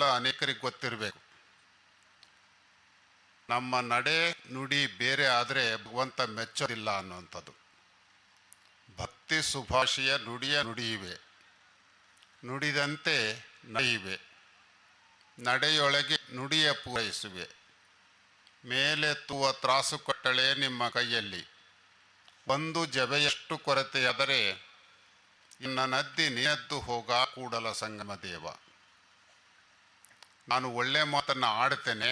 ಎಲ್ಲ ಅನೇಕರಿಗೆ ಗೊತ್ತಿರಬೇಕು. ನಮ್ಮ ನಡೆ ನುಡಿ ಬೇರೆ ಆದರೆ ಭಗವಂತ ಮೆಚ್ಚೋದಿಲ್ಲ ಅನ್ನುವಂಥದ್ದು. ಭಕ್ತಿ ಸುಭಾಷೆಯ ನುಡಿಯ ನುಡಿಯಿವೆ ನುಡಿದಂತೆ ನಡೆಯಿವೆ ನಡೆಯೊಳಗೆ ನುಡಿಯ ಪೂರೈಸುವೆ. ಮೇಲೆತ್ತುವ ತ್ರಾಸು ಕಟ್ಟಳೆ ನಿಮ್ಮ ಕೈಯಲ್ಲಿ. ಒಂದು ಜಬೆಯಷ್ಟು ಕೊರತೆಯಾದರೆ, ನನ್ನ ನದ್ದಿ ನಿಯದ್ದು ಹೋಗ ಕೂಡಲ ಸಂಗಮ ದೇವ. ನಾನು ಒಳ್ಳೆ ಮಾತನ್ನು ಆಡ್ತೇನೆ.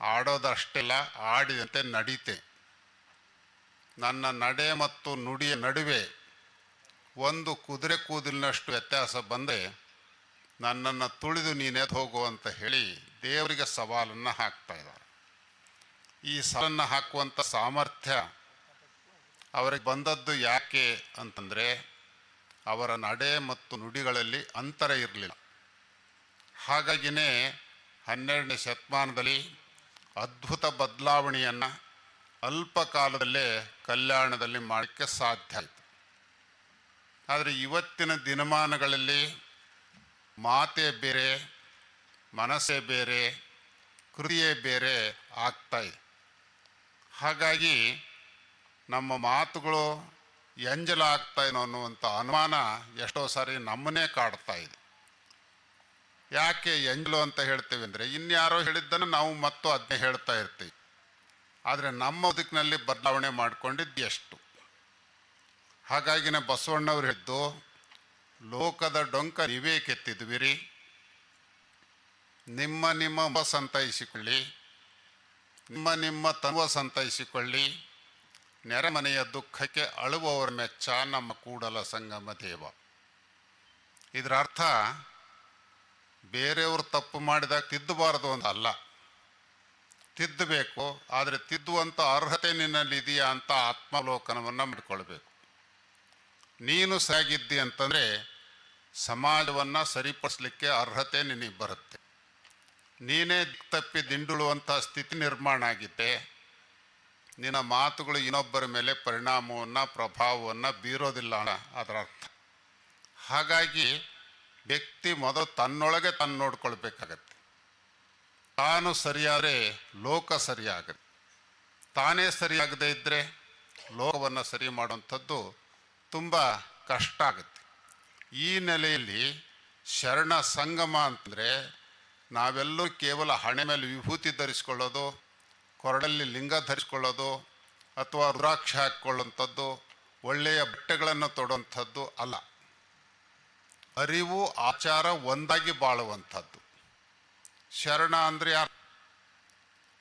ಆಡೋದಷ್ಟೆಲ್ಲ ಆಡಿದಂತೆ ನಡೀತೆ. ನನ್ನ ನಡೆ ಮತ್ತು ನುಡಿಯ ನಡುವೆ ಒಂದು ಕುದುರೆ ಕೂದಲಿನಷ್ಟು ವ್ಯತ್ಯಾಸ ಬಂದರೆ ನನ್ನನ್ನು ತುಳಿದು ನೀನೆದ್ದು ಹೋಗು ಅಂತ ಹೇಳಿ ದೇವರಿಗೆ ಸವಾಲನ್ನು ಹಾಕ್ತಾ ಇದ್ದಾರೆ. ಈ ಸವಾಲನ್ನು ಹಾಕುವಂಥ ಸಾಮರ್ಥ್ಯ ಅವರಿಗೆ ಬಂದದ್ದು ಯಾಕೆ ಅಂತಂದರೆ ಅವರ ನಡೆ ಮತ್ತು ನುಡಿಗಳಲ್ಲಿ ಅಂತರ ಇರಲಿಲ್ಲ. ಹಾಗಾಗಿನೇ ಹನ್ನೆರಡನೇ ಶತಮಾನದಲ್ಲಿ ಅದ್ಭುತ ಬದಲಾವಣೆಯನ್ನು ಅಲ್ಪ ಕಾಲದಲ್ಲೇ ಕಲ್ಯಾಣದಲ್ಲಿ ಮಾಡೋಕ್ಕೆ ಸಾಧ್ಯ ಆಯಿತು. ಆದರೆ ಇವತ್ತಿನ ದಿನಮಾನಗಳಲ್ಲಿ ಮಾತೇ ಬೇರೆ, ಮನಸ್ಸೇ ಬೇರೆ, ಕೃತಿಯೇ ಬೇರೆ ಆಗ್ತಾ ಇದೆ. ಹಾಗಾಗಿ ನಮ್ಮ ಮಾತುಗಳು ಎಂಜಲ ಏನೋ ಅನ್ನುವಂಥ ಅನುಮಾನ ಎಷ್ಟೋ ಸಾರಿ ನಮ್ಮನ್ನೇ ಕಾಡ್ತಾ ಇದೆ. ಯಾಕೆ ಎಂಜಲು ಅಂತ ಹೇಳ್ತೇವೆ ಅಂದರೆ ಇನ್ಯಾರೋ ಹೇಳಿದ್ದನ್ನು ನಾವು ಮತ್ತು ಅದನ್ನೇ ಹೇಳ್ತಾ ಇರ್ತೀವಿ. ಆದರೆ ನಮ್ಮ ಬದುಕಿನಲ್ಲಿ ಬದಲಾವಣೆ ಮಾಡಿಕೊಂಡಿದ್ದು ಎಷ್ಟು? ಹಾಗಾಗಿನೇ ಬಸವಣ್ಣವ್ರು ಹೇಳಿದ್ದು, ಲೋಕದ ಡೊಂಕ ನೀವೇ ಕೆತ್ತಿದ್ವಿರಿ. ನಿಮ್ಮ ನಿಮ್ಮ ಸಂತೈಸಿಕೊಳ್ಳಿ. ನಿಮ್ಮ ನಿಮ್ಮ ತನುವ ಸಂತೈಸಿಕೊಳ್ಳಿ. ನೆರೆಮನೆಯ ದುಃಖಕ್ಕೆ ಅಳುವವರ ಮೆಚ್ಚ ನಮ್ಮ ಕೂಡಲ ಸಂಗಮ ದೇವ. ಇದರ ಅರ್ಥ ಬೇರೆಯವರು ತಪ್ಪು ಮಾಡಿದಾಗ ತಿದ್ದಬಾರದು ಅಂತ ಅಲ್ಲ. ತಿದ್ದಬೇಕು, ಆದರೆ ತಿದ್ದುವಂಥ ಅರ್ಹತೆ ನಿನ್ನಲ್ಲಿ ಇದೆಯಾ ಅಂತ ಆತ್ಮಾವಲೋಕನವನ್ನು ಮಾಡಿಕೊಳ್ಬೇಕು. ನೀನು ಸಾಗಿದ್ದಿ ಅಂತಂದರೆ ಸಮಾಜವನ್ನು ಸರಿಪಡಿಸ್ಲಿಕ್ಕೆ ಅರ್ಹತೆ ನಿನಗೆ ಬರುತ್ತೆ. ನೀನೇ ತಪ್ಪಿ ದಿಂಡುಳುವಂಥ ಸ್ಥಿತಿ ನಿರ್ಮಾಣ ಆಗಿದ್ದೆ. ನಿನ್ನ ಮಾತುಗಳು ಇನ್ನೊಬ್ಬರ ಮೇಲೆ ಪರಿಣಾಮವನ್ನು, ಪ್ರಭಾವವನ್ನು ಬೀರೋದಿಲ್ಲ ಅದರ ಅರ್ಥ ಹಾಗಾಗಿ ವ್ಯಕ್ತಿ ಮೊದಲು ತನ್ನೊಳಗೆ ತನ್ನ ನೋಡ್ಕೊಳ್ಬೇಕಾಗತ್ತೆ. ತಾನು ಸರಿಯಾದರೆ ಲೋಕ ಸರಿಯಾಗತ್ತೆ. ತಾನೇ ಸರಿಯಾಗದೇ ಇದ್ದರೆ ಲೋಕವನ್ನು ಸರಿ ಮಾಡುವಂಥದ್ದು ತುಂಬ ಕಷ್ಟ ಆಗುತ್ತೆ. ಈ ನೆಲೆಯಲ್ಲಿ ಶರಣ ಸಂಗಮ ಅಂತಂದರೆ ನಾವೆಲ್ಲೂ ಕೇವಲ ಹಣೆ ಮೇಲೆ ವಿಭೂತಿ ಧರಿಸ್ಕೊಳ್ಳೋದು ಕೊರಡಲ್ಲಿ ಲಿಂಗ ಧರಿಸ್ಕೊಳ್ಳೋದು, ಅಥವಾ ರುದ್ರಾಕ್ಷ ಹಾಕ್ಕೊಳ್ಳುವಂಥದ್ದು, ಒಳ್ಳೆಯ ಬಟ್ಟೆಗಳನ್ನು ತೊಡುವಂಥದ್ದು ಅಲ್ಲ. ಅರಿವು, ಆಚಾರ ಒಂದಾಗಿ ಬಾಳುವಂಥದ್ದು. ಶರಣ ಅಂದರೆ ಯಾರು?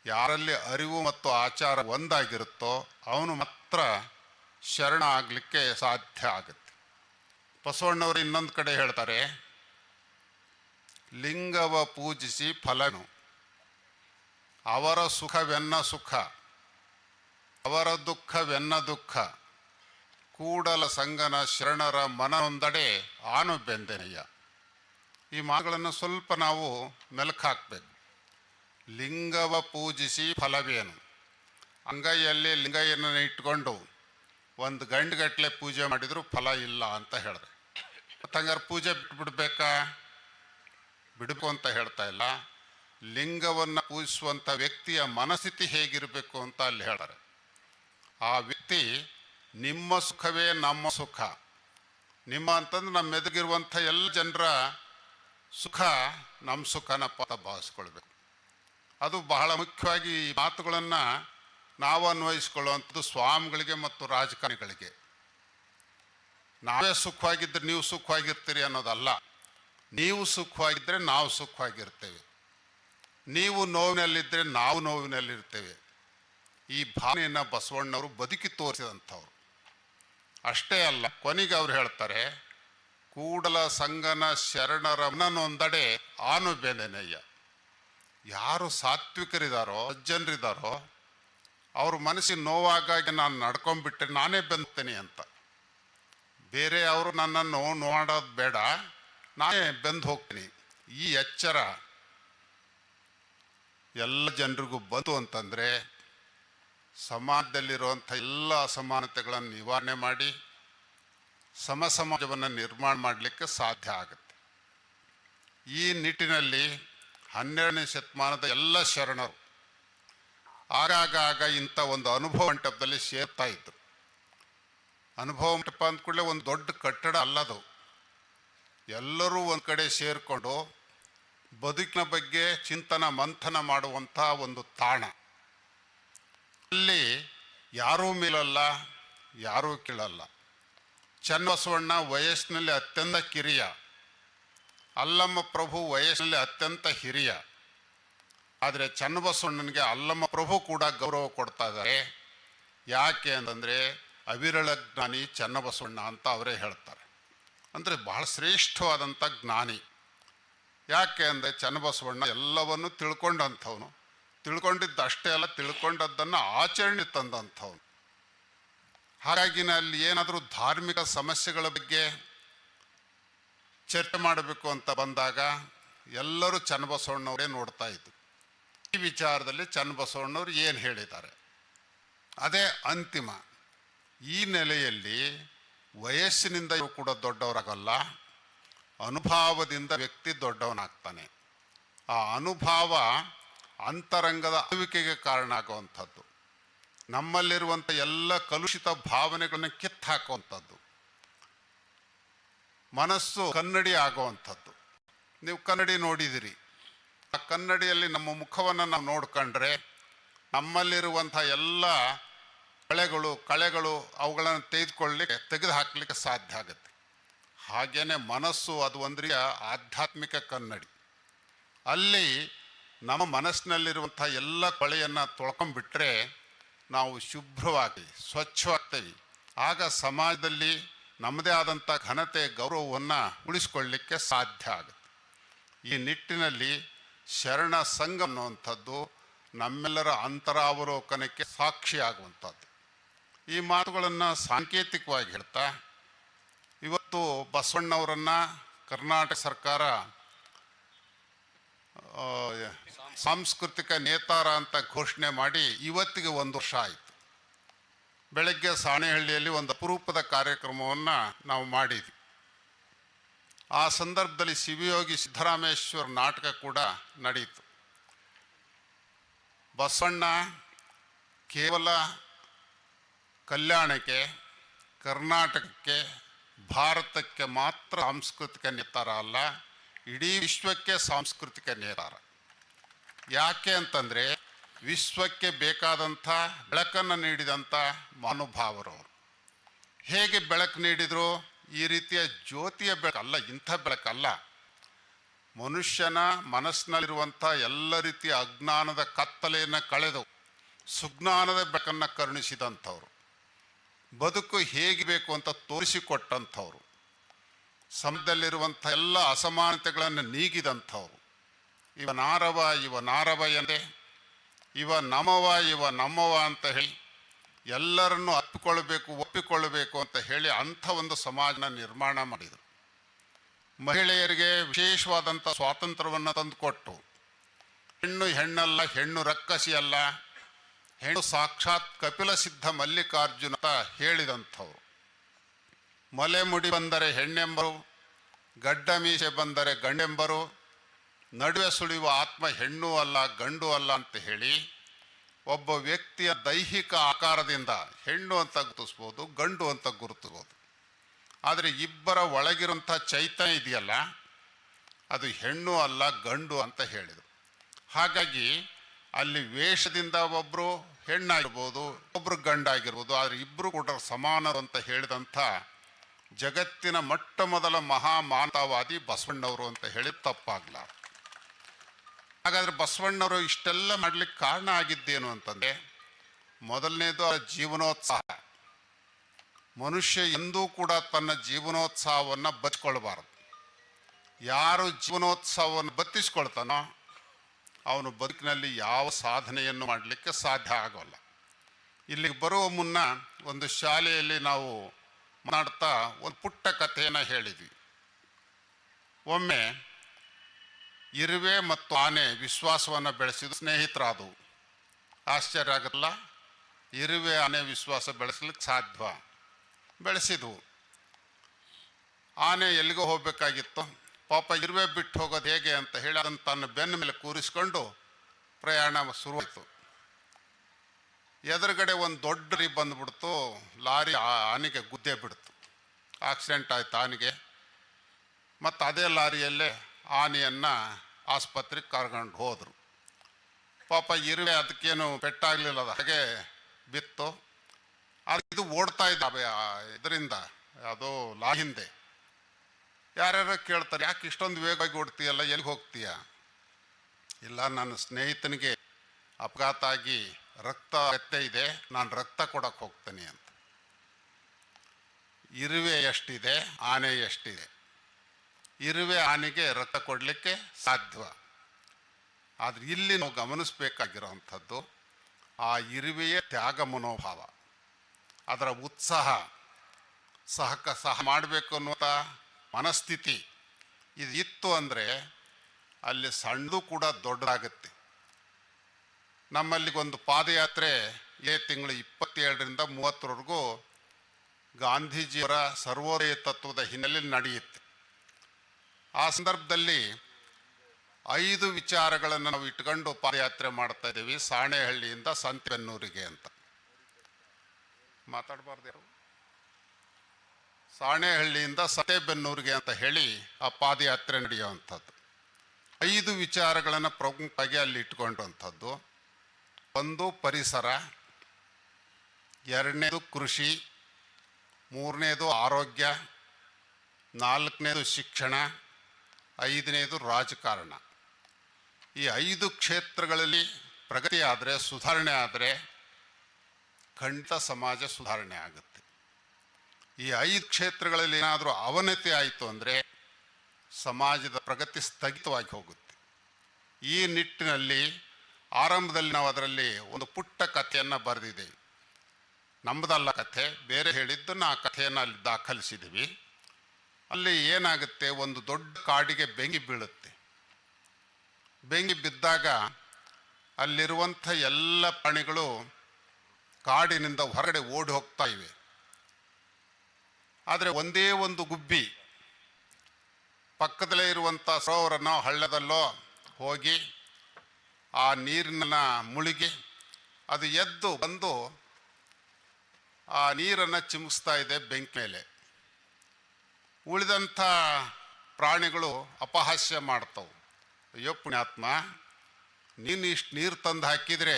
ಯಾರಲ್ಲಿ ಅರಿವು ಮತ್ತು ಆಚಾರ ಒಂದಾಗಿರುತ್ತೋ ಅವನು ಮಾತ್ರ ಶರಣ ಆಗಲಿಕ್ಕೆ ಸಾಧ್ಯ ಆಗುತ್ತೆ. ಬಸವಣ್ಣವರು ಇನ್ನೊಂದು ಕಡೆ ಹೇಳ್ತಾರೆ, ಲಿಂಗವ ಪೂಜಿಸಿ ಫಲನು, ಅವರ ಸುಖವೆನ್ನ ಸುಖ, ಅವರ ದುಃಖವೆನ್ನ ದುಃಖ ಕೂಡಲ ಸಂಗನ ಶರಣರ ಮನನೊಂದಡೆ ಆನು ಬೆಂದೆನಯ್ಯ. ಈ ಮಾತುಗಳನ್ನು ಸ್ವಲ್ಪ ನಾವು ಮೆಲುಕು ಹಾಕಬೇಕು ಲಿಂಗವ ಪೂಜಿಸಿ ಫಲವೇನು? ಅಂಗೈಯಲ್ಲಿ ಲಿಂಗಯ್ಯನ ಇಟ್ಕೊಂಡು ಒಂದು ಗಂಟೆಗಟ್ಟಲೆ ಪೂಜೆ ಮಾಡಿದರೂ ಫಲ ಇಲ್ಲ ಅಂತ ಹೇಳಿದೆ. ಹಂಗಾರೆ ಪೂಜೆ ಬಿಟ್ಬಿಡ್ಬೇಕಾ? ಬಿಡಬೇಕು ಅಂತ ಹೇಳ್ತಾ ಇಲ್ಲ. ಲಿಂಗವನ್ನು ಪೂಜಿಸುವಂಥ ವ್ಯಕ್ತಿಯ ಮನಸ್ಥಿತಿ ಹೇಗಿರಬೇಕು ಅಂತ ಅಲ್ಲಿ ಹೇಳ್ತಾರೆ. ಆ ವ್ಯಕ್ತಿ ನಿಮ್ಮ ಸುಖವೇ ನಮ್ಮ ಸುಖ. ನಿಮ್ಮ ಅಂತಂದ್ರೆ ನಮ್ಮ ಎದುರಿಗಿರುವಂಥ ಎಲ್ಲ ಜನರ ಸುಖ ನಮ್ಮ ಸುಖನಪ್ಪ ಅಂತ ಭಾವಿಸ್ಕೊಳ್ಬೇಕು. ಅದು ಬಹಳ ಮುಖ್ಯವಾಗಿ ಈ ಮಾತುಗಳನ್ನು ನಾವು ಅನ್ವಯಿಸ್ಕೊಳ್ಳುವಂಥದ್ದು ಸ್ವಾಮಿಗಳಿಗೆ ಮತ್ತು ರಾಜಕಾರಣಿಗಳಿಗೆ. ನಾವೇ ಸುಖವಾಗಿದ್ದರೆ ನೀವು ಸುಖವಾಗಿರ್ತೀರಿ ಅನ್ನೋದಲ್ಲ. ನೀವು ಸುಖವಾಗಿದ್ದರೆ ನಾವು ಸುಖವಾಗಿರ್ತೇವೆ. ನೀವು ನೋವಿನಲ್ಲಿದ್ದರೆ ನಾವು ನೋವಿನಲ್ಲಿರ್ತೇವೆ. ಈ ಭಾವನೆಯನ್ನು ಬಸವಣ್ಣವರು ಬದುಕಿ ತೋರಿಸಿದಂಥವ್ರು. ಅಷ್ಟೇ ಅಲ್ಲ, ಕೊನೆಗೆ ಅವ್ರು ಹೇಳ್ತಾರೆ, ಕೂಡಲ ಸಂಗನ ಶರಣರ ಮನನೊಂದಡೆ ಆನು ಬೆನೆನಯ್ಯ. ಯಾರು ಸಾತ್ವಿಕರಿದಾರೋ, ಸಜ್ಜನರಿದಾರೋ, ಅವ್ರ ಮನಸ್ಸಿಗೆ ನೋವಾಗಾಗಿ ನಾನು ನಡ್ಕೊಂಡ್ಬಿಟ್ಟೆ, ನಾನೇ ಬೆಂದ್ತೇನೆ ಅಂತ. ಬೇರೆ ಅವರು ನನ್ನನ್ನು ನೋಡೋದು ಬೇಡ, ನಾನೇ ಬೆಂದು ಹೋಗ್ತೀನಿ. ಈ ಎಚ್ಚರ ಎಲ್ಲ ಜನರಿಗೂ ಬಂತು ಅಂತಂದರೆ ಸಮಾಜದಲ್ಲಿರುವಂಥ ಎಲ್ಲ ಅಸಮಾನತೆಗಳನ್ನು ನಿವಾರಣೆ ಮಾಡಿ ಸಮ ಸಮಾಜವನ್ನು ನಿರ್ಮಾಣ ಮಾಡಲಿಕ್ಕೆ ಸಾಧ್ಯ ಆಗುತ್ತೆ. ಈ ನಿಟ್ಟಿನಲ್ಲಿ ಹನ್ನೆರಡನೇ ಶತಮಾನದ ಎಲ್ಲ ಶರಣರು ಆಗಾಗ ಇಂಥ ಒಂದು ಅನುಭವ ಮಂಟಪದಲ್ಲಿ ಸೇರ್ತಾ ಇದ್ರು. ಅನುಭವ ಮಂಟಪ ಅಂದ ಕೂಡಲೇ ಒಂದು ದೊಡ್ಡ ಕಟ್ಟಡ ಅಲ್ಲದು. ಎಲ್ಲರೂ ಒಂದು ಕಡೆ ಸೇರಿಕೊಂಡು ಬದುಕಿನ ಬಗ್ಗೆ ಚಿಂತನ ಮಂಥನ ಮಾಡುವಂಥ ಒಂದು ತಾಣ. ಅಲ್ಲಿ ಯಾರೂ ಮೇಲಲ್ಲ, ಯಾರೂ ಕೀಳಲ್ಲ. ಚನ್ನಬಸವಣ್ಣ ವಯಸ್ಸಿನಲ್ಲಿ ಅತ್ಯಂತ ಕಿರಿಯ. ಅಲ್ಲಮ್ಮ ಪ್ರಭು ವಯಸ್ಸಿನಲ್ಲಿ ಅತ್ಯಂತ ಹಿರಿಯ. ಆದರೆ ಚನ್ನಬಸವಣ್ಣನಿಗೆ ಅಲ್ಲಮ್ಮ ಪ್ರಭು ಕೂಡ ಗೌರವ ಕೊಡ್ತಾ ಇದ್ದಾರೆ. ಯಾಕೆ ಅಂತಂದರೆ ಅವಿರಳ ಜ್ಞಾನಿ ಚನ್ನಬಸವಣ್ಣ ಅಂತ ಅವರೇ ಹೇಳ್ತಾರೆ. ಅಂದರೆ ಬಹಳ ಶ್ರೇಷ್ಠವಾದಂಥ ಜ್ಞಾನಿ. ಯಾಕೆ ಅಂದರೆ ಚನ್ನಬಸವಣ್ಣ ಎಲ್ಲವನ್ನು ತಿಳ್ಕೊಂಡಂಥವನು. ತಿಳ್ಕೊಂಡಿದ್ದು ಅಷ್ಟೇ ಅಲ್ಲ, ತಿಳ್ಕೊಂಡದ್ದನ್ನು ಆಚರಣೆ ತಂದಂಥವನು. ಹಾಗಾಗಿ ಅಲ್ಲಿ ಏನಾದರೂ ಧಾರ್ಮಿಕ ಸಮಸ್ಯೆಗಳ ಬಗ್ಗೆ ಚರ್ಚೆ ಮಾಡಬೇಕು ಅಂತ ಬಂದಾಗ ಎಲ್ಲರೂ ಚನ್ನಬಸವಣ್ಣವರೇ ನೋಡ್ತಾ ಇದ್ರು. ಈ ವಿಚಾರದಲ್ಲಿ ಚನ್ನಬಸವಣ್ಣವ್ರು ಏನು ಹೇಳಿದ್ದಾರೆ? ಅದೇ ಅಂತಿಮ. ಈ ನೆಲೆಯಲ್ಲಿ ವಯಸ್ಸಿನಿಂದ ಇವರು ಕೂಡ ದೊಡ್ಡವರಾಗಲ್ಲ, ಅನುಭಾವದಿಂದ ವ್ಯಕ್ತಿ ದೊಡ್ಡವನಾಗ್ತಾನೆ. ಆ ಅನುಭಾವ ಅಂತರಂಗದ ಅಳುವಿಕೆಗೆ ಕಾರಣ ಆಗುವಂಥದ್ದು. ನಮ್ಮಲ್ಲಿರುವಂಥ ಎಲ್ಲ ಕಲುಷಿತ ಭಾವನೆಗಳನ್ನು ಕಿತ್ತು ಹಾಕುವಂಥದ್ದು ಮನಸ್ಸು ಕನ್ನಡಿ ಆಗುವಂಥದ್ದು. ನೀವು ಕನ್ನಡಿ ನೋಡಿದಿರಿ. ಆ ಕನ್ನಡಿಯಲ್ಲಿ ನಮ್ಮ ಮುಖವನ್ನು ನಾವು ನೋಡ್ಕೊಂಡ್ರೆ ನಮ್ಮಲ್ಲಿರುವಂಥ ಎಲ್ಲ ಕಳೆಗಳು ಕಳೆಗಳು ಅವುಗಳನ್ನು ತೆಗೆದುಕೊಳ್ಳಲಿಕ್ಕೆ ತೆಗೆದು ಹಾಕಲಿಕ್ಕೆ ಸಾಧ್ಯ ಆಗುತ್ತೆ. ಹಾಗೇನೆ ಮನಸ್ಸು ಅದು ಒಂದ್ರಿಯ ಆಧ್ಯಾತ್ಮಿಕ ಕನ್ನಡಿ. ಅಲ್ಲಿ ನಮ್ಮ ಮನಸ್ಸಿನಲ್ಲಿರುವಂಥ ಎಲ್ಲ ಕೊಳೆಯನ್ನು ತೊಳ್ಕೊಂಬಿಟ್ರೆ ನಾವು ಶುಭ್ರವಾಗಿ, ಸ್ವಚ್ಛವಾಗ್ತೇವೆ. ಆಗ ಸಮಾಜದಲ್ಲಿ ನಮ್ಮದೇ ಆದಂಥ ಘನತೆ, ಗೌರವವನ್ನು ಉಳಿಸ್ಕೊಳ್ಳಿಕ್ಕೆ ಸಾಧ್ಯ ಆಗುತ್ತೆ. ಈ ನಿಟ್ಟಿನಲ್ಲಿ ಶರಣ ಸಂಘ ಅನ್ನುವಂಥದ್ದು ನಮ್ಮೆಲ್ಲರ ಅಂತರಾವಲೋಕನಕ್ಕೆ ಸಾಕ್ಷಿಯಾಗುವಂಥದ್ದು ಈ ಮಾತುಗಳನ್ನು ಸಾಂಕೇತಿಕವಾಗಿ ಹೇಳ್ತಾ, ಇವತ್ತು ಬಸವಣ್ಣವರನ್ನು ಕರ್ನಾಟಕ ಸರ್ಕಾರ ಸಾಂಸ್ಕೃತಿಕ ನೇತಾರ ಅಂತ ಘೋಷಣೆ ಮಾಡಿ ಇವತ್ತಿಗೆ ಒಂದು ವರ್ಷ ಆಯಿತು. ಬೆಳಗ್ಗೆ ಸಾಣೆಹಳ್ಳಿಯಲ್ಲಿ ಒಂದು ಅಪರೂಪದ ಕಾರ್ಯಕ್ರಮವನ್ನು ನಾವು ಮಾಡಿದ್ವಿ. ಆ ಸಂದರ್ಭದಲ್ಲಿ ಶಿವಯೋಗಿ ಸಿದ್ದರಾಮೇಶ್ವರ ನಾಟಕ ಕೂಡ ನಡೆಯಿತು ಬಸವಣ್ಣ ಕೇವಲ ಕಲ್ಯಾಣಕ್ಕೆ, ಕರ್ನಾಟಕಕ್ಕೆ, ಭಾರತಕ್ಕೆ ಮಾತ್ರ ಸಾಂಸ್ಕೃತಿಕ ನೇತಾರ ಅಲ್ಲ ಇಡೀ ವಿಶ್ವಕ್ಕೆ ಸಾಂಸ್ಕೃತಿಕ ನೇತಾರ ಯಾಕೆ ಅಂತಂದರೆ ವಿಶ್ವಕ್ಕೆ ಬೇಕಾದಂಥ ಬೆಳಕನ್ನು ನೀಡಿದಂಥ ಮಹಾನುಭಾವರವರು ಹೇಗೆ ಬೆಳಕು ನೀಡಿದರು? ಈ ರೀತಿಯ ಜ್ಯೋತಿಯ ಬೆಳಕಲ್ಲ ಇಂಥ ಬೆಳಕಲ್ಲ ಮನುಷ್ಯನ ಮನಸ್ಸಿನಲ್ಲಿರುವಂಥ ಎಲ್ಲ ರೀತಿಯ ಅಜ್ಞಾನದ ಕತ್ತಲೆಯನ್ನು ಕಳೆದು ಸುಜ್ಞಾನದ ಬೆಳಕನ್ನು ಕರುಣಿಸಿದಂಥವ್ರು. ಬದುಕು ಹೇಗಿಬೇಕು ಅಂತ ತೋರಿಸಿಕೊಟ್ಟಂಥವ್ರು. ಸಮಯದಲ್ಲಿರುವಂಥ ಎಲ್ಲ ಅಸಮಾನತೆಗಳನ್ನು ನೀಗಿದಂಥವ್ರು. ಇವ ನಾರವ ಇವ ನಾರವ ಎಂದೇ, ಇವ ನಮವ, ಇವ ನಮ್ಮವ ಅಂತ ಹೇಳಿ ಎಲ್ಲರನ್ನು ಅಪ್ಪಿಕೊಳ್ಳಬೇಕು, ಒಪ್ಪಿಕೊಳ್ಳಬೇಕು ಅಂತ ಹೇಳಿ ಅಂಥ ಒಂದು ಸಮಾಜನ ನಿರ್ಮಾಣ ಮಾಡಿದರು. ಮಹಿಳೆಯರಿಗೆ ವಿಶೇಷವಾದಂಥ ಸ್ವಾತಂತ್ರ್ಯವನ್ನು ತಂದುಕೊಟ್ಟು, ಹೆಣ್ಣು ಹೆಣ್ಣಲ್ಲ, ಹೆಣ್ಣು ರಕ್ಕಸಿ ಅಲ್ಲ, ಹೆಣ್ಣು ಸಾಕ್ಷಾತ್ ಕಪಿಲ ಸಿದ್ಧ ಮಲ್ಲಿಕಾರ್ಜುನ ಹೇಳಿದಂಥವ್ರು. ಮೊಲೆ ಮುಡಿ ಬಂದರೆ ಹೆಣ್ಣೆಂಬರು, ಗಡ್ಡ ಮೀಸೆ ಬಂದರೆ ಗಂಡೆಂಬರು, ನಡುವೆ ಸುಳಿಯುವ ಆತ್ಮ ಹೆಣ್ಣು ಅಲ್ಲ, ಗಂಡು ಅಲ್ಲ ಅಂತ ಹೇಳಿ ಒಬ್ಬ ವ್ಯಕ್ತಿಯ ದೈಹಿಕ ಆಕಾರದಿಂದ ಹೆಣ್ಣು ಅಂತ ಗುರುತಿಸ್ಬೋದು, ಗಂಡು ಅಂತ ಗುರುತಿಸ್ಬೋದು. ಆದರೆ ಇಬ್ಬರ ಒಳಗಿರುವಂಥ ಚೈತನ್ಯ ಇದೆಯಲ್ಲ, ಅದು ಹೆಣ್ಣು ಅಲ್ಲ, ಗಂಡು ಅಂತ ಹೇಳಿದರು. ಹಾಗಾಗಿ ಅಲ್ಲಿ ವೇಷದಿಂದ ಒಬ್ಬರು ಹೆಣ್ಣಾಗಿರ್ಬೋದು ಒಬ್ಬರು ಗಂಡಾಗಿರ್ಬೋದು, ಆದರೆ ಇಬ್ಬರು ಕೂಡ ಸಮಾನರು ಅಂತ ಹೇಳಿದಂಥ ಜಗತ್ತಿನ ಮೊಟ್ಟ ಮೊದಲ ಮಹಾ ಮಾತವಾದಿ ಬಸವಣ್ಣವರು ಅಂತ ಹೇಳಿ ತಪ್ಪಾಗ್ಲ. ಹಾಗಾದ್ರೆ ಬಸವಣ್ಣವರು ಇಷ್ಟೆಲ್ಲ ಮಾಡ್ಲಿಕ್ಕೆ ಕಾರಣ ಆಗಿದ್ದೇನು ಅಂತಂದ್ರೆ, ಮೊದಲನೇದು ಅವರ ಜೀವನೋತ್ಸಾಹ. ಮನುಷ್ಯ ಎಂದೂ ಕೂಡ ತನ್ನ ಜೀವನೋತ್ಸಾಹವನ್ನು ಬಚ್ಕೊಳ್ಬಾರದು ಯಾರು ಜೀವನೋತ್ಸಾಹವನ್ನು ಬತ್ತಿಸ್ಕೊಳ್ತಾನೋ ಅವನು ಬದುಕಿನಲ್ಲಿ ಯಾವ ಸಾಧನೆಯನ್ನು ಮಾಡಲಿಕ್ಕೆ ಸಾಧ್ಯ ಆಗೋಲ್ಲ. ಇಲ್ಲಿಗೆ ಬರುವ ಮುನ್ನ ಒಂದು ಶಾಲೆಯಲ್ಲಿ ನಾವು ಮಾತಾಡ್ತಾ ಒಂದು ಪುಟ್ಟ ಕಥೆಯನ್ನು ಹೇಳಿದ್ವಿ. ಒಮ್ಮೆ ಇರುವೆ ಮತ್ತು ಆನೆ ವಿಶ್ವಾಸವನ್ನು ಬೆಳೆಸಿದ ಸ್ನೇಹಿತರಾದವು. ಆಶ್ಚರ್ಯ ಆಗಲ್ಲ, ಇರುವೆ ಆನೆ ವಿಶ್ವಾಸ ಬೆಳೆಸಲಿಕ್ಕೆ ಸಾಧ್ಯ ಬೆಳೆಸಿದವು. ಆನೆ ಎಲ್ಲಿಗೋ ಹೋಗಬೇಕಾಗಿತ್ತು. ಪಾಪ ಇರುವೆ ಬಿಟ್ಟು ಹೋಗೋದು ಹೇಗೆ ಅಂತ ಹೇಳಿ ಅದನ್ನು ತನ್ನ ಬೆನ್ನ ಮೇಲೆ ಕೂರಿಸ್ಕೊಂಡು ಪ್ರಯಾಣ ಶುರುವಾಯಿತು. ಎದುರುಗಡೆ ಒಂದು ದೊಡ್ಡ ರೀ ಬಂದ್ಬಿಡ್ತು. ಲಾರಿ ಆನೆಗೆ ಗುದ್ದೆ ಬಿಡ್ತು. ಆಕ್ಸಿಡೆಂಟ್ ಆಯ್ತು ಆನೆಗೆ. ಮತ್ತು ಅದೇ ಲಾರಿಯಲ್ಲೇ ಆನೆಯನ್ನು ಆಸ್ಪತ್ರೆಗೆ ಕರ್ಕೊಂಡು ಹೋದರು. ಪಾಪ ಇರುವೆ ಅದಕ್ಕೇನು ಪೆಟ್ಟಾಗಲಿಲ್ಲ ಅದು. ಹಾಗೆ ಬಿತ್ತು. ಅದು ಇದು ಓಡ್ತಾ ಇದ್ದಾವೆ ಇದರಿಂದ, ಅದು ಲಾ ಹಿಂದೆ. ಯಾರ್ಯಾರು ಕೇಳ್ತಾರೆ, ಯಾಕೆ ಇಷ್ಟೊಂದು ವೇಗವಾಗಿ ಓಡ್ತೀಯಲ್ಲ, ಎಲ್ಲಿಗೆ ಹೋಗ್ತೀಯ? ಇಲ್ಲ ನನ್ನ ಸ್ನೇಹಿತನಿಗೆ ಅಪಘಾತ ಆಗಿ ರಕ್ತ ಅಗತ್ಯ ಇದೆ, ನಾನು ರಕ್ತ ಕೊಡಕ್ಕೆ ಹೋಗ್ತೀನಿ ಅಂತ. ಇರುವೆ ಎಷ್ಟಿದೆ, ಆನೆ ಎಷ್ಟಿದೆ. ಇರುವೆ ಆನೆಗೆ ರಕ್ತ ಕೊಡಲಿಕ್ಕೆ ಸಾಧ್ಯ ಆದರೆ ಇಲ್ಲಿ ನಾವು ಗಮನಿಸಬೇಕಾಗಿರೋವಂಥದ್ದು, ಆ ಇರುವೆಯ ತ್ಯಾಗ ಮನೋಭಾವ, ಅದರ ಉತ್ಸಾಹ, ಸಹಕ ಸಹ ಮಾಡಬೇಕು ಅನ್ನುವಂಥ ಮನಸ್ಥಿತಿ ಇದು ಇತ್ತು ಅಂದರೆ ಅಲ್ಲಿ ಸಣ್ಣದು ಕೂಡ ದೊಡ್ಡದಾಗುತ್ತೆ. ನಮ್ಮಲ್ಲಿಗೊಂದು ಪಾದಯಾತ್ರೆ ಇದೇ ತಿಂಗಳು ಇಪ್ಪತ್ತೇಳರಿಂದ ಮೂವತ್ತರವರೆಗೂ ಗಾಂಧೀಜಿಯವರ ಸರ್ವೋದಯ ತತ್ವದ ಹಿನ್ನೆಲೆಯಲ್ಲಿ ನಡೆಯುತ್ತೆ. ಆ ಸಂದರ್ಭದಲ್ಲಿ ಐದು ವಿಚಾರಗಳನ್ನು ನಾವು ಇಟ್ಕೊಂಡು ಪಾದಯಾತ್ರೆ ಮಾಡ್ತಾ ಇದ್ದೀವಿ. ಸಾಣೆಹಳ್ಳಿಯಿಂದ ಸಂತೆಬೆನ್ನೂರಿಗೆ ಅಂತ. ಮಾತಾಡಬಾರ್ದು ಸಾಣೆಹಳ್ಳಿಯಿಂದ ಸಂತೆಬೆನ್ನೂರಿಗೆ ಅಂತ ಹೇಳಿ ಆ ಪಾದಯಾತ್ರೆ ನಡೆಯುವಂಥದ್ದು. ಐದು ವಿಚಾರಗಳನ್ನು ಪ್ರಮುಖವಾಗಿ ಅಲ್ಲಿ ಇಟ್ಕೊಂಡಂಥದ್ದು. ಒಂದು ಪರಿಸರ, ಎರಡನೇದು ಕೃಷಿ, ಮೂರನೇದು ಆರೋಗ್ಯ, ನಾಲ್ಕನೇದು ಶಿಕ್ಷಣ, ಐದನೇದು ರಾಜಕಾರಣ. ಈ ಐದು ಕ್ಷೇತ್ರಗಳಲ್ಲಿ ಪ್ರಗತಿ ಆದರೆ, ಸುಧಾರಣೆ ಆದರೆ ಖಂಡಿತ ಸಮಾಜ ಸುಧಾರಣೆ ಆಗುತ್ತೆ. ಈ ಐದು ಕ್ಷೇತ್ರಗಳಲ್ಲಿ ಏನಾದರೂ ಅವನತಿ ಆಯಿತು ಅಂದರೆ ಸಮಾಜದ ಪ್ರಗತಿ ಸ್ಥಗಿತವಾಗಿ ಹೋಗುತ್ತೆ. ಈ ನಿಟ್ಟಿನಲ್ಲಿ ಆರಂಭದಲ್ಲಿ ನಾವು ಅದರಲ್ಲಿ ಒಂದು ಪುಟ್ಟ ಕಥೆಯನ್ನು ಬರೆದಿದ್ದೇವೆ. ನಮ್ಮದಲ್ಲ ಕಥೆ, ಬೇರೆ ಹೇಳಿದ್ದನ್ನು ಆ ಕಥೆಯನ್ನು ಅಲ್ಲಿ ದಾಖಲಿಸಿದ್ದೀವಿ. ಅಲ್ಲಿ ಏನಾಗುತ್ತೆ, ಒಂದು ದೊಡ್ಡ ಕಾಡಿಗೆ ಬೆಂಕಿ ಬೀಳುತ್ತೆ. ಬೆಂಕಿ ಬಿದ್ದಾಗ ಅಲ್ಲಿರುವಂಥ ಎಲ್ಲ ಪ್ರಾಣಿಗಳು ಕಾಡಿನಿಂದ ಹೊರಗಡೆ ಓಡಿ ಹೋಗ್ತಾ ಇವೆ. ಆದರೆ ಒಂದೇ ಒಂದು ಗುಬ್ಬಿ ಪಕ್ಕದಲ್ಲೇ ಇರುವಂಥ ಸರೋವರನೋ ಹಳ್ಳದಲ್ಲೋ ಹೋಗಿ ಆ ನೀರಿನ ಮುಳುಗಿ ಅದು ಎದ್ದು ಬಂದು ಆ ನೀರನ್ನು ಚಿಮುಕಿಸ್ತಾ ಇದೆ ಬೆಂಕಿ ಮೇಲೆ. ಉಳಿದಂಥ ಪ್ರಾಣಿಗಳು ಅಪಹಾಸ್ಯ ಮಾಡ್ತವು. ಅಯ್ಯೋ ಪುಣ್ಯಾತ್ಮ, ನೀನು ಇಷ್ಟು ನೀರು ತಂದು ಹಾಕಿದರೆ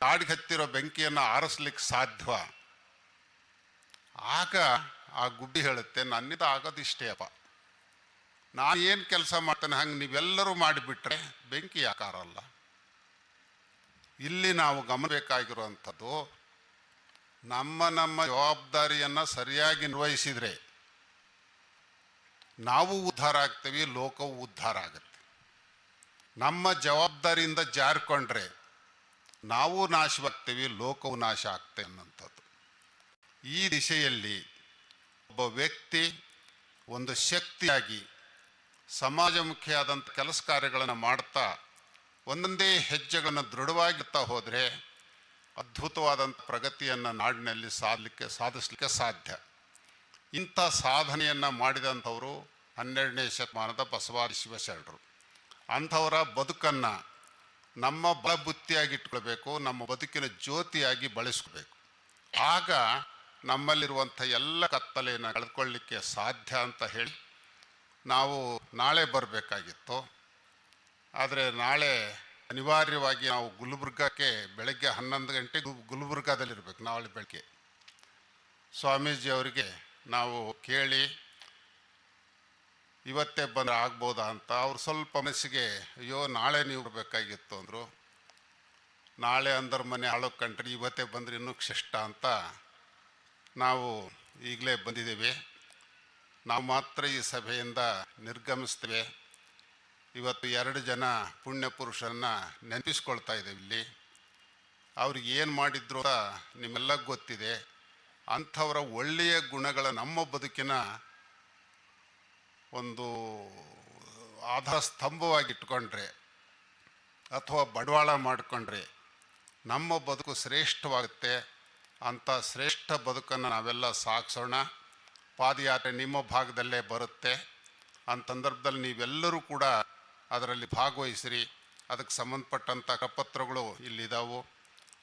ಕಾಡಿಗೆ ಹತ್ತಿರೋ ಬೆಂಕಿಯನ್ನು ಆರಿಸ್ಲಿಕ್ಕೆ ಸಾಧ್ಯವ ಆಗ ಆ ಗುಡ್ಡಿ ಹೇಳುತ್ತೆ, ನನ್ನಿಂದ ಆಗೋದು ಇಷ್ಟೇ ಅಪ್ಪ. ನಾನು ಏನು ಕೆಲಸ ಮಾಡ್ತೇನೆ, ಹಂಗೆ ನೀವೆಲ್ಲರೂ ಮಾಡಿಬಿಟ್ರೆ ಬೆಂಕಿ ಯಾಕಾರಲ್ಲ? ಇಲ್ಲಿ ನಾವು ಗಮನಬೇಕಾಗಿರುವಂಥದ್ದು ನಮ್ಮ ನಮ್ಮ ಜವಾಬ್ದಾರಿಯನ್ನು ಸರಿಯಾಗಿ ನಿರ್ವಹಿಸಿದರೆ ನಾವು ಉದ್ಧಾರ ಆಗ್ತೀವಿ, ಲೋಕವು ಉದ್ಧಾರ ಆಗುತ್ತೆ. ನಮ್ಮ ಜವಾಬ್ದಾರಿಯಿಂದ ಜಾರಿಕೊಂಡ್ರೆ ನಾವು ನಾಶವಾಗ್ತೀವಿ, ಲೋಕವು ನಾಶ ಆಗ್ತೇವೆ ಅನ್ನೋಂಥದ್ದು ಈ ದಿಶೆಯಲ್ಲಿ ಒಬ್ಬ ವ್ಯಕ್ತಿ ಒಂದು ಶಕ್ತಿಯಾಗಿ ಸಮಾಜಮುಖಿಯಾದಂಥ ಕೆಲಸ ಕಾರ್ಯಗಳನ್ನು ಮಾಡ್ತಾ ಒಂದೊಂದೇ ಹೆಜ್ಜೆಗಳನ್ನು ದೃಢವಾಗಿರ್ತಾ ಹೋದರೆ ಅದ್ಭುತವಾದಂಥ ಪ್ರಗತಿಯನ್ನು ನಾಡಿನಲ್ಲಿ ಸಾಧಲಿಕ್ಕೆ ಸಾಧಿಸಲಿಕ್ಕೆ ಸಾಧ್ಯ. ಇಂಥ ಸಾಧನೆಯನ್ನು ಮಾಡಿದಂಥವರು ಹನ್ನೆರಡನೇ ಶತಮಾನದ ಬಸವಾದಿ ಶಿವಶರಣರು. ಅಂಥವರ ಬದುಕನ್ನು ನಮ್ಮ ಬಲಬುತ್ತಿಯಾಗಿ ಇಟ್ಕೊಳ್ಬೇಕು ನಮ್ಮ ಬದುಕಿನ ಜ್ಯೋತಿಯಾಗಿ ಬಳಸ್ಕೋಬೇಕು ಆಗ ನಮ್ಮಲ್ಲಿರುವಂಥ ಎಲ್ಲ ಕತ್ತಲೆಯನ್ನು ಕಳೆದುಕೊಳ್ಳಲಿಕ್ಕೆ ಸಾಧ್ಯ ಅಂತ ಹೇಳಿ ನಾವು ನಾಳೆ ಬರಬೇಕಾಗಿತ್ತು. ಆದರೆ ನಾಳೆ ಅನಿವಾರ್ಯವಾಗಿ ನಾವು ಗುಲ್ಬರ್ಗಕ್ಕೆ ಬೆಳಗ್ಗೆ ಹನ್ನೊಂದು ಗಂಟೆಗೆ ಗುಲ್ಬರ್ಗಾದಲ್ಲಿರ್ಬೇಕು, ನಾಳೆ ಬೆಳಗ್ಗೆ. ಸ್ವಾಮೀಜಿ ಅವರಿಗೆ ನಾವು ಕೇಳಿ, ಇವತ್ತೇ ಬಂದರೆ ಆಗ್ಬೋದಾ ಅಂತ ಅವ್ರು ಸ್ವಲ್ಪ ಮನಸ್ಸಿಗೆ, ಅಯ್ಯೋ, ನಾಳೆ ನೀವು ಬರಬೇಕಾಗಿತ್ತು ಅಂದರು. ನಾಳೆ ಅಂದ್ರೆ ಮನೆ ಹಾಳೋ ಕಂಡ್ರಿ, ಇವತ್ತೇ ಬಂದರೆ ಇನ್ನೂ ಕ್ಷಿಷ್ಟ ಅಂತ ನಾವು ಈಗಲೇ ಬಂದಿದ್ದೀವಿ. ನಾವು ಮಾತ್ರ ಈ ಸಭೆಯಿಂದ ನಿರ್ಗಮಿಸ್ತೇವೆ. ಇವತ್ತು ಎರಡು ಜನ ಪುಣ್ಯ ಪುರುಷರನ್ನ ನೆನಪಿಸ್ಕೊಳ್ತಾ ಇದ್ದೇವೆ ಇಲ್ಲಿ. ಅವ್ರಿಗೆ ಏನು ಮಾಡಿದ್ರು ನಿಮ್ಮೆಲ್ಲ ಗೊತ್ತಿದೆ. ಅಂಥವರ ಒಳ್ಳೆಯ ಗುಣಗಳ ನಮ್ಮ ಬದುಕಿನ ಒಂದು ಆಧಾರ ಸ್ತಂಭವಾಗಿ ಇಟ್ಕೊಂಡ್ರೆ ಅಥವಾ ಬಡವಾಳ ಮಾಡಿಕೊಂಡ್ರೆ ನಮ್ಮ ಬದುಕು ಶ್ರೇಷ್ಠವಾಗುತ್ತೆ ಅಂಥ ಶ್ರೇಷ್ಠ ಬದುಕನ್ನು ನಾವೆಲ್ಲ ಸಾಗಿಸೋಣ. ಪಾದಯಾತ್ರೆ ನಿಮ್ಮ ಭಾಗದಲ್ಲೇ ಬರುತ್ತೆ. ಆ ಸಂದರ್ಭದಲ್ಲಿ ನೀವೆಲ್ಲರೂ ಕೂಡ ಅದರಲ್ಲಿ ಭಾಗವಹಿಸಿರಿ. ಅದಕ್ಕೆ ಸಂಬಂಧಪಟ್ಟಂಥ ಕಪತ್ರಗಳು ಇಲ್ಲಿದ್ದಾವು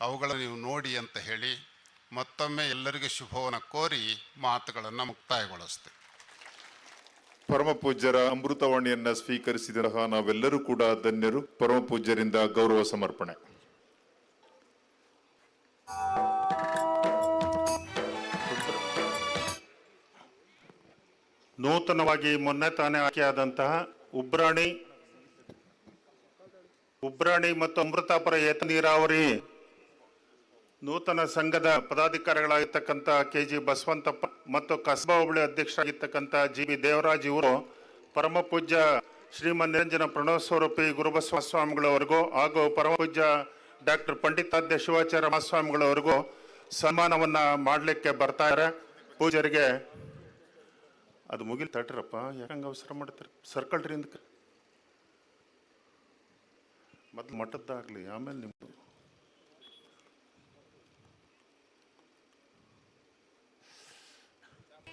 ಅವುಗಳನ್ನು ನೀವು ನೋಡಿ ಅಂತ ಹೇಳಿ ಮತ್ತೊಮ್ಮೆ ಎಲ್ಲರಿಗೂ ಶುಭವನ್ನು ಕೋರಿ ಮಾತುಗಳನ್ನು ಮುಕ್ತಾಯಗೊಳಿಸ್ತೀವಿ ಪರಮ ಪೂಜ್ಯರ ಅಮೃತವಾಣಿಯನ್ನು ಸ್ವೀಕರಿಸಿದ ನಾವೆಲ್ಲರೂ ಕೂಡ ಧನ್ಯರು. ಪರಮ ಪೂಜ್ಯರಿಂದ ಗೌರವ ಸಮರ್ಪಣೆ. ನೂತನವಾಗಿ ಮೊನ್ನೆ ತಾನೇ ಆಯ್ಕೆಯಾದಂತಹ ಉಬ್ರಾಣಿ ಉಬ್ರಾಣಿ ಮತ್ತು ಅಮೃತಾಪುರ ಏತ ನೀರಾವರಿ ನೂತನ ಸಂಘದ ಪದಾಧಿಕಾರಿಗಳಾಗಿರ್ತಕ್ಕಂಥ ಕೆ ಜಿ ಬಸವಂತಪ್ಪ ಮತ್ತು ಕಸಬಾ ಹೋಬಳಿ ಅಧ್ಯಕ್ಷರಾಗಿರ್ತಕ್ಕಂಥ ಜಿ ಬಿ ದೇವರಾಜ್ ಇವರು ಪರಮ ಪೂಜ್ಯ ಶ್ರೀಮನ್ ನಿರಂಜನ ಪ್ರಣವ ಸ್ವರೂಪಿ ಗುರುಬಸವ ಸ್ವಾಮಿಗಳವರೆಗೂ ಹಾಗೂ ಪರಮ ಪೂಜ್ಯ ಡಾಕ್ಟರ್ ಪಂಡಿತಾದ್ಯ ಶಿವಾಚಾರ್ಯ ಮಹಾಸ್ವಾಮಿಗಳವರೆಗೂ ಸನ್ಮಾನವನ್ನ ಮಾಡಲಿಕ್ಕೆ ಬರ್ತಾ ಇದ್ದಾರೆ. ಪೂಜಾರಿಗೆ ಅದು ಮುಗಿಲ್ ತಟ್ರಪ್ಪ ಯಾಕಂಗೆ ಅವಸರ ಮಾಡ್ತಾರೆ? ಸರ್ಕಲ್ ರೀ ಮೊದಲು ಮಠದ್ದಾಗಲಿ ಆಮೇಲೆ ನಿಮ್ಮದು